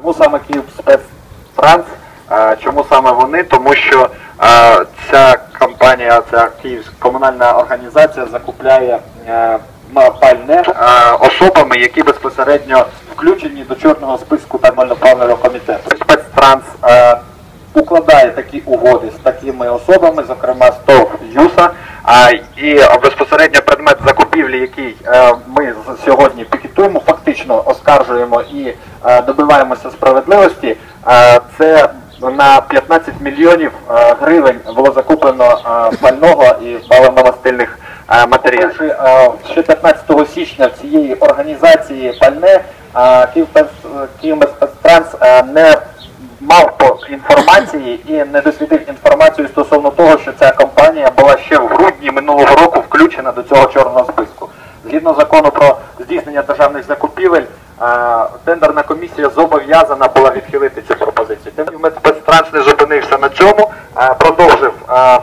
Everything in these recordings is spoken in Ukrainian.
Чому саме Київ спецтранс? Е, Чому саме вони? Тому що е, ця компанія, ця Київська комунальна організація закупляє е, пальне е, особами, які безпосередньо включені до чорного списку та мальноправного комітету. Спецтранс е, укладає такі угоди з такими особами, зокрема з ТОВ ЮСА. І безпосередньо предмет закупівлі, який е, ми з- сьогодні пікетуємо, фактично оскаржуємо і е, добиваємося справедливості. Е, це на 15 мільйонів е, гривень було закуплено пального і паливно-мастильних матеріалів. Ще 15 січня цієї організації пальне е, не мав по інформації і не дослідив інформацію стосовно того, що ця компанія була ще в грудні минулого року включена до цього чорного списку. Згідно закону про здійснення державних закупівель, тендерна комісія зобов'язана була відхилити цю пропозицію. Тим спецтранс не зупинився на цьому, продовжив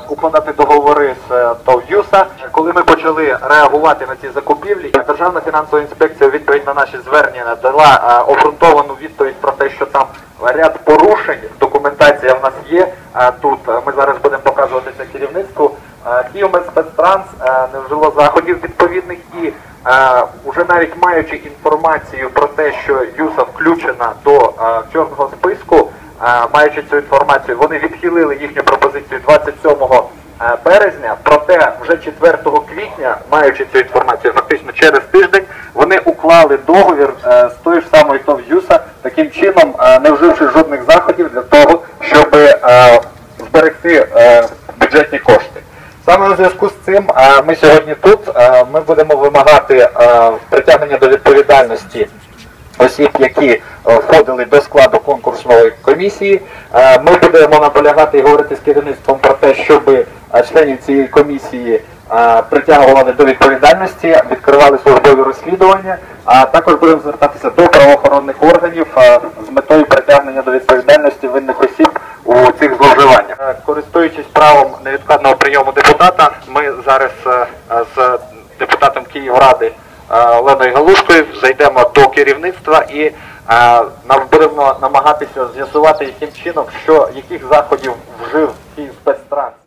укладати договори з е, ТОВ ЮСА. Коли ми почали реагувати на ці закупівлі, Державна фінансова інспекція відповідь на наші звернення дала обґрунтовану відповідь про те, що там ряд порушень, документація в нас є. Тут ми зараз будемо показувати це керівництву. Е, Київмедспецтранс е, не вжило заходів відповідних і е, уже навіть маючи інформацію про те, що ЮСА включена до е, чорного списку, е, маючи цю інформацію, вони відхилили їхню пропозицію 27 е, березня. Проте вже 4 квітня, маючи цю інформацію, фактично через тиждень, вони уклали договір е, з тою ж самою ТОВ ЮСА, таким чином е, не вживши жодних заходів для того, щоб е, зберегти е, бюджетні кошти. Саме у зв'язку з цим е, ми сьогодні тут. е, Ми будемо вимагати е, притягнення до відповідальності осіб, які входили до складу конкурсної комісії. Ми будемо наполягати і говорити з керівництвом про те, щоб членів цієї комісії притягували до відповідальності, відкривали службові розслідування, а також будемо звертатися до правоохоронних органів з метою притягнення до відповідальності цих. Е, Користуючись правом невідкладного прийому депутата, ми зараз е, з депутатом Київради е, Оленою Галушкою зайдемо до керівництва і нам будемо намагатися з'ясувати, яким чином, що яких заходів вжив Київспецтранс.